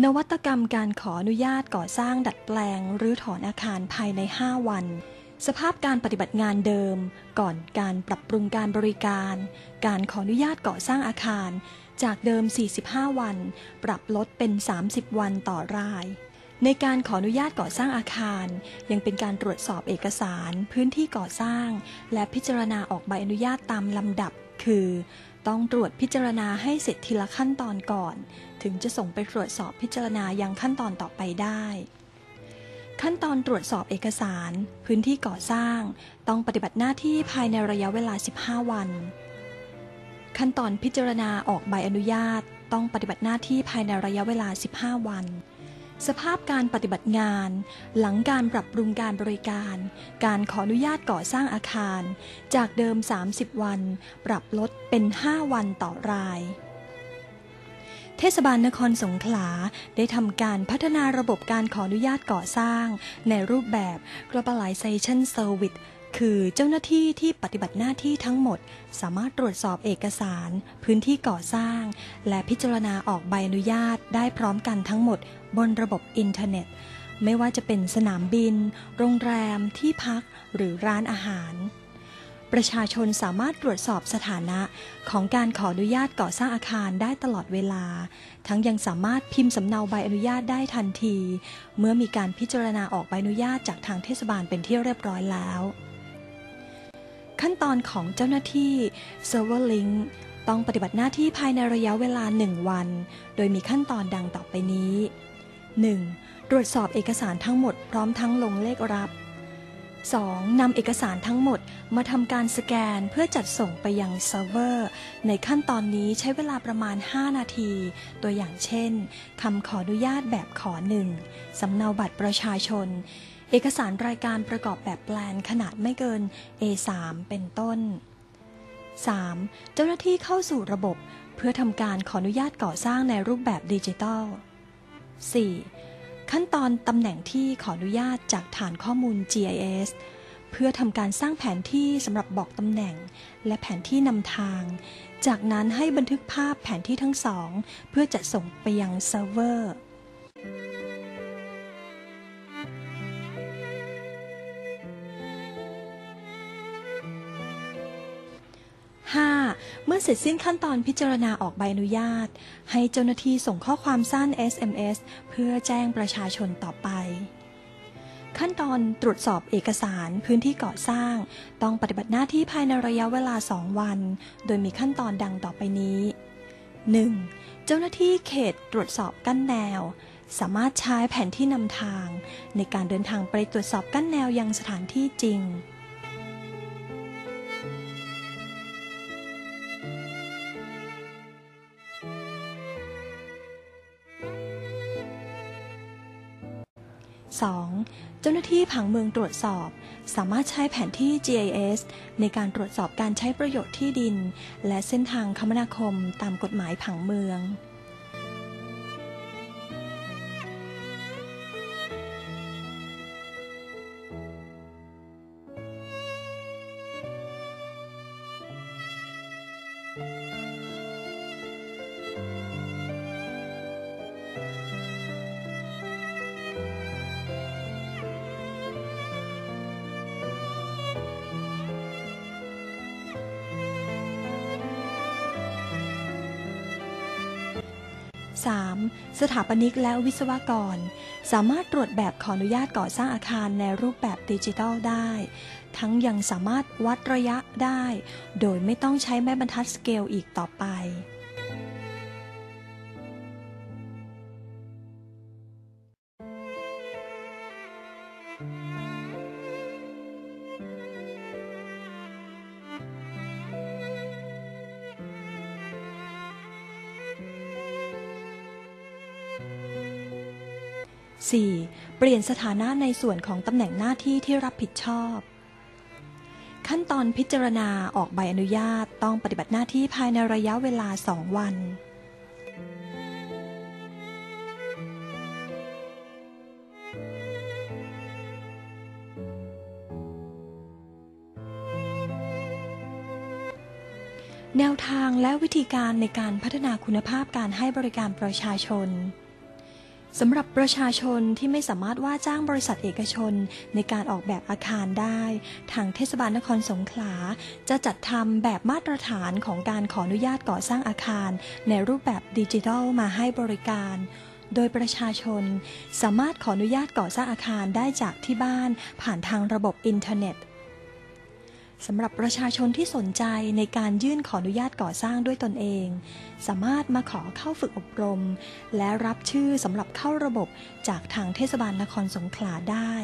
นวัตกรรมการขออนุญาตก่อสร้างดัดแปลงหรือถอนอาคารภายใน 5 วัน สภาพการปฏิบัติงานเดิม ก่อนการปรับปรุงการบริการ การขออนุญาตก่อสร้างอาคาร จากเดิม 45 วัน ปรับลดเป็น 30 วันต่อราย ในการขออนุญาตก่อสร้างอาคาร ยังเป็นการตรวจสอบเอกสาร พื้นที่ก่อสร้าง และพิจารณาออกใบอนุญาตตามลำดับ คือ ต้องตรวจพิจารณาให้เสร็จทีละขั้นตอนก่อน ถึงจะส่งไปตรวจสอบพิจารณายังขั้นตอนต่อไปได้ ขั้นตอนตรวจสอบเอกสาร พื้นที่ก่อสร้าง ต้องปฏิบัติหน้าที่ภายในระยะเวลา 15 วัน ขั้นตอนพิจารณาออกใบอนุญาต ต้องปฏิบัติหน้าที่ภายในระยะเวลา 15 วัน สภาพการปฏิบัติงาน หลังการปรับปรุงการบริการ การขออนุญาตก่อสร้างอาคาร จากเดิม 30 วัน ปรับลดเป็น 5 วันต่อราย เทศบาลนครสงขลาได้ทำการพัฒนาระบบการขออนุญาตก่อสร้าง ในรูปแบบ globalization service คือเจ้าหน้าที่ที่ปฏิบัติหน้าที่ทั้งหมด สามารถตรวจสอบเอกสาร พื้นที่ก่อสร้าง และพิจารณาออกใบอนุญาตได้พร้อมกันทั้งหมด บนระบบอินเทอร์เน็ต ไม่ว่าจะเป็นสนามบิน โรงแรม ที่พัก หรือร้านอาหาร ประชาชนสามารถตรวจสอบสถานะของการขออนุญาตก่อสร้างอาคารได้ตลอดเวลา ทั้งยังสามารถพิมพ์สำเนาใบอนุญาตได้ทันที เมื่อมีการพิจารณาออกใบอนุญาตจากทางเทศบาลเป็นที่เรียบร้อยแล้ว ขั้นตอนของเจ้าหน้าที่ Server Link ต้องปฏิบัติหน้าที่ภายในระยะเวลา 1 วัน โดยมีขั้นตอนดังต่อไปนี้ 1. ตรวจสอบเอกสารทั้งหมดพร้อมทั้งลงเลขรับ 2. นำเอกสารทั้งหมดมาทำการสแกนเพื่อจัดส่งไปยังเซิร์ฟเวอร์ ในขั้นตอนนี้ใช้เวลาประมาณ 5 นาที ตัวอย่างเช่น คำขออนุญาตแบบขอหนึ่งสำเนาบัตรประชาชน เอกสารรายการประกอบแบบแปลนขนาดไม่เกิน A3 เป็นต้น 3. เจ้าหน้าที่เข้าสู่ระบบ เพื่อทำการขออนุญาตก่อสร้างในรูปแบบดิจิทัล 4. ขั้นตอนตำแหน่งที่ขออนุญาตจากฐานข้อมูล GIS เพื่อทำการสร้างแผนที่สำหรับบอกตำแหน่ง และแผนที่นำทาง จากนั้นให้บันทึกภาพแผนที่ทั้งสอง เพื่อจะส่งไปยังเซิร์ฟเวอร์ มื่อเสร็จสิ้นขั้นตอนพิจารณาออกใบอนุญาต ให้เจ้าหน้าที่ส่งข้อความสั้น SMS เพื่อแจ้งประชาชนต่อไป ขั้นตอนตรวจสอบเอกสารพื้นที่ก่อสร้าง ต้องปฏิบัติหน้าที่ภายในระยะเวลา 2 วัน โดยมีขั้นตอนดังต่อไปนี้ 1. เจ้าหน้าที่เขตตรวจสอบกั้นแนว สามารถใช้แผนที่นำทาง ในการเดินทางไปตรวจสอบกั้นแนวยังสถานที่จริง 2. 2. เจ้าหน้าที่ผังเมืองตรวจสอบ สามารถใช้แผนที่ GIS ในการตรวจสอบการใช้ประโยชน์ที่ดิน และเส้นทางคมนาคมตามกฎหมายผังเมือง 3. สถาปนิกและวิศวกร สามารถตรวจแบบขออนุญาตก่อสร้างอาคารในรูปแบบดิจิทัลได้ ทั้งยังสามารถวัดระยะได้ โดยไม่ต้องใช้ไม้บรรทัดสเกลอีกต่อไป 4. เปลี่ยนสถานะในส่วนของตำแหน่งหน้าที่ที่รับผิดชอบ ขั้นตอนพิจารณาออกใบอนุญาตต้องปฏิบัติหน้าที่ภายในระยะเวลา 2 วันแนวทางและวิธีการในการพัฒนาคุณภาพการให้บริการประชาชน สำหรับประชาชนที่ไม่สามารถว่าจ้างบริษัทเอกชนในการออกแบบอาคารได้ ทางเทศบาลนครสงขลา จะจัดทำแบบมาตรฐานของการขออนุญาตก่อสร้างอาคาร ในรูปแบบดิจิทัลมาให้บริการ โดยประชาชน สามารถขออนุญาตก่อสร้างอาคารได้จากที่บ้านผ่านทางระบบอินเทอร์เน็ต สำหรับประชาชนที่สนใจในการยื่นขออนุญาตก่อสร้างด้วยตนเอง สามารถมาขอเข้าฝึกอบรม และรับชื่อสำหรับเข้าระบบจากทางเทศบาลนครสงขลาได้